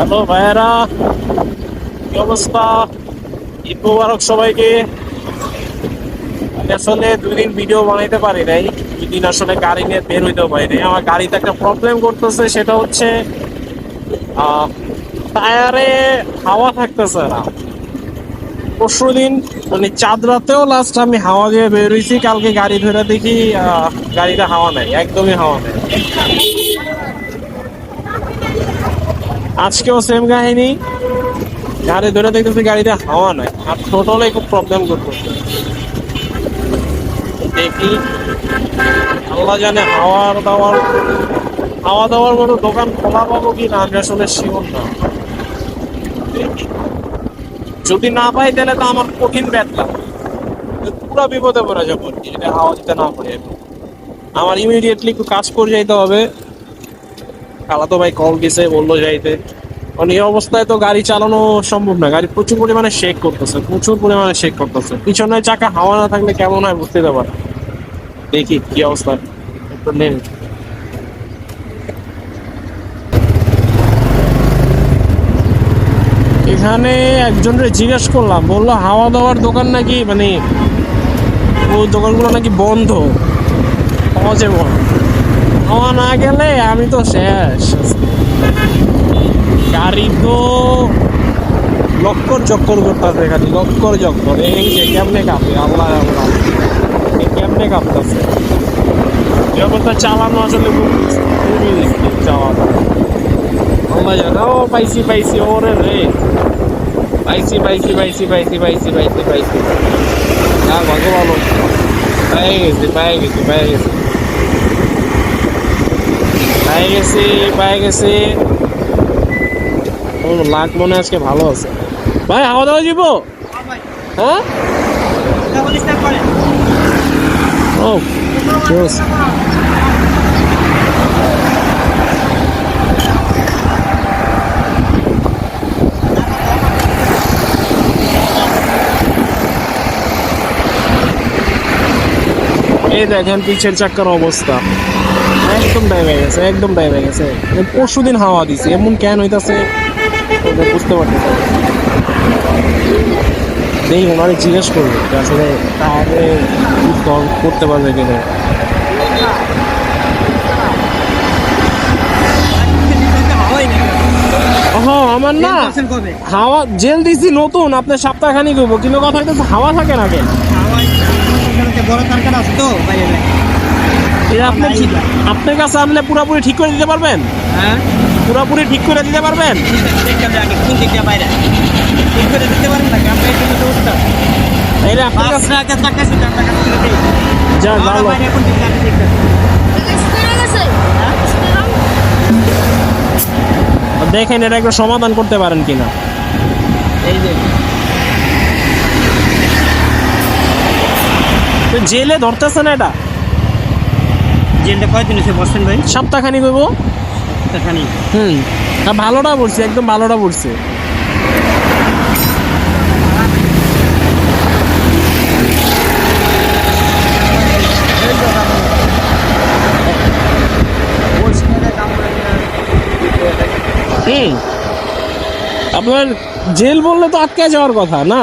Hello ভাইয়েরা, কি অবস্থা? ঈদ মুবারক সবাইকে। আসলে দুই দিন ভিডিও বানাইতে পারি নাই। দুই দিন আসলে গাড়ি নিয়ে বের হইতেও পারি নাই। আমার গাড়িতে একটা প্রবলেম করতেছে, সেটা হচ্ছে টায়ারে হাওয়া থাকতেছে না। পরশু দিন মানে চাঁদ রাতেও লাস্ট আমি হাওয়া দিয়ে বের হয়েছি কালকে গাড়ি ধরে দেখি গাড়িটা হাওয়া নেই, একদমই হাওয়া নাই। আজকেও সেম কাহিনী। গাড়ি ধরে দেখতেছি গাড়িতে হাওয়া নাই। আর টোটালে খুব প্রবলেম করতেছে। দেখি। আল্লাহ জানে হাওয়ার দাওয়ার হাওয়া দাওয়ার মতো দোকান খোলা পাবো কি না, আমি আসলে শিওর না। যদি না পাই তাহলে তো আমার কঠিন ব্যথা। পুরো বিপদে পড়ে যাব। যদি হাওয়া দিতে না পারি। আমি। আমার ইমিডিয়েটলি একটু কাজ করে যাইতে হবে। খালাতো ভাই কল দিছে, বলল যাইতে। কারণ এই অবস্থায় তো গাড়ি চালানো সম্ভব না। গাড়ি প্রচুর পরিমাণে শেক করতেছে, প্রচুর পরিমাণে শেক করতেছে। পিছনে চাকা হাওয়া না থাকলে কেমন হয় বুঝতে পারে দেখি কি অবস্থা। একটু নেই এখানে একজনের জিজ্ঞেস করলাম, বলল হাওয়া দাওয়ার দোকান নাকি মানে ওই দোকানগুলো নাকি বন্ধ। পাওয়া যাবে না। হাওয়া না গেলে আমি তো শেষ। গাড়ি তো লক্কর চক্কর করতেছে খালি লক্কর চক্কর। এই যে কেমনে কাঁপে? আল্লাহ আল্লাহ। এই কেমনে কাঁপতেছে? অবস্থা চালানো আসলে খুবই risky চালানো। আল্লাহ জানে। ও পাইছি পাইছি। ওরে রে। পাইছি পাইছি পাইছি পাইছি পাইছি পাইছি পাইছি। হ্যাঁ ভালো ভালো। পাই গেছি পাই গেছি পাই গেছি। পাই গেছি পাই গেছি। লাখ মনে আজকে ভালো আছে। ভাই, হাওয়া দাওয়া দিব? হ্যাঁ? ও এই দেখেন, পিছের চাকার অবস্থা। একদম ডাই হয়ে গেছে একদম ডাই হয়ে গেছে। পরশু দিন হাওয়া দিছে এমন কেন হইতাছে? বুঝতে পারতেছি। দেখি ওনারে জিজ্ঞেস করব আসলে তাহলে করতে পারবে কিনা। আমার না হাওয়া জেল দিছি নতুন আপনার সপ্তাহখানি করব কিন্তু কথা হাওয়া থাকে না কেন? বড় কারখানা আছে তো বাইরে। এটা আপনি আপনার কাছে আনলে পুরোপুরি ঠিক করে দিতে পারবেন? হ্যাঁ। পুরোপুরি ঠিক করে দিতে পারবেন? ঠিক করে দিতে পারেন না একটু এটা আপনার কাছে টাকা শুধু দিই। যা ভালো। দেখেন এটা একটু সমাধান করতে পারেন কিনা। এই যে। তো জেলে ধরতেছে না এটা? জেলটা কয়দিন হচ্ছে বসছেন ভাই? সপ্তাহখানি করব হুম আর ভালোটা পড়ছে একদম ভালোটা পড়ছে। হুম। আপনার জেল বললে তো আটকে যাওয়ার কথা না?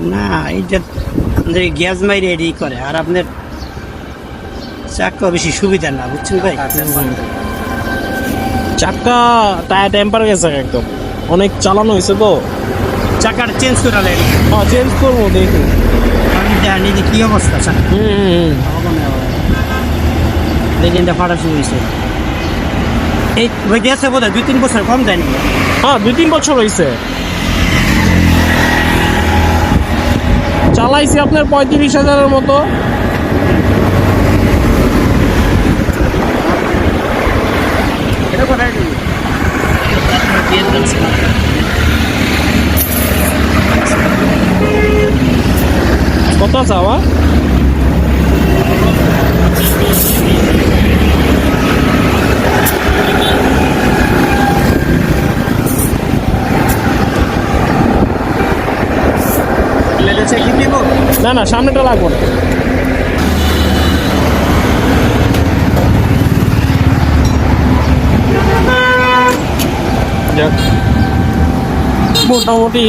না এইটা গ্যাস মাইরে এডি করে আর আপনার চাক্কা বেশি সুবিধা না বুঝছেন ভাই? চাক্কা টায়ার টেম্পার গেছে একদম। অনেক চালানো হয়েছে তো। চাকাটা চেঞ্জ করে হ্যাঁ চেঞ্জ করব দেখি। আমি জানি যে কি অবস্থা চাকা হুম হুম, হুম। দেখেন এটা ফাটা শুরু হয়েছে। এই গেছে বোধ হয় দুই তিন বছর কম দেয়নি। হ্যাঁ দুই তিন বছর হয়েছে। চালাইছি আপনার পঁয়ত্রিশ হাজারের মতো কত চাওয়া Thank you. না না, সামনেটা লাগবো না। মোটামুটি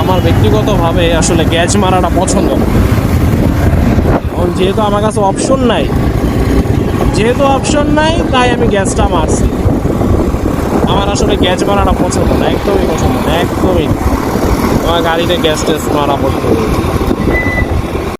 আমার ব্যক্তিগতভাবে আসলে গ্যাস মারাটা পছন্দ যেহেতু আমার কাছে অপশন নাই, যেহেতু অপশন নাই, তাই আমি গ্যাসটা মারছি। আমার আসলে গ্যাস মারাটা পছন্দ না, একদমই পছন্দ না, একদমই। আমার গাড়িতে গ্যাস ট্যাস মারা পড়তো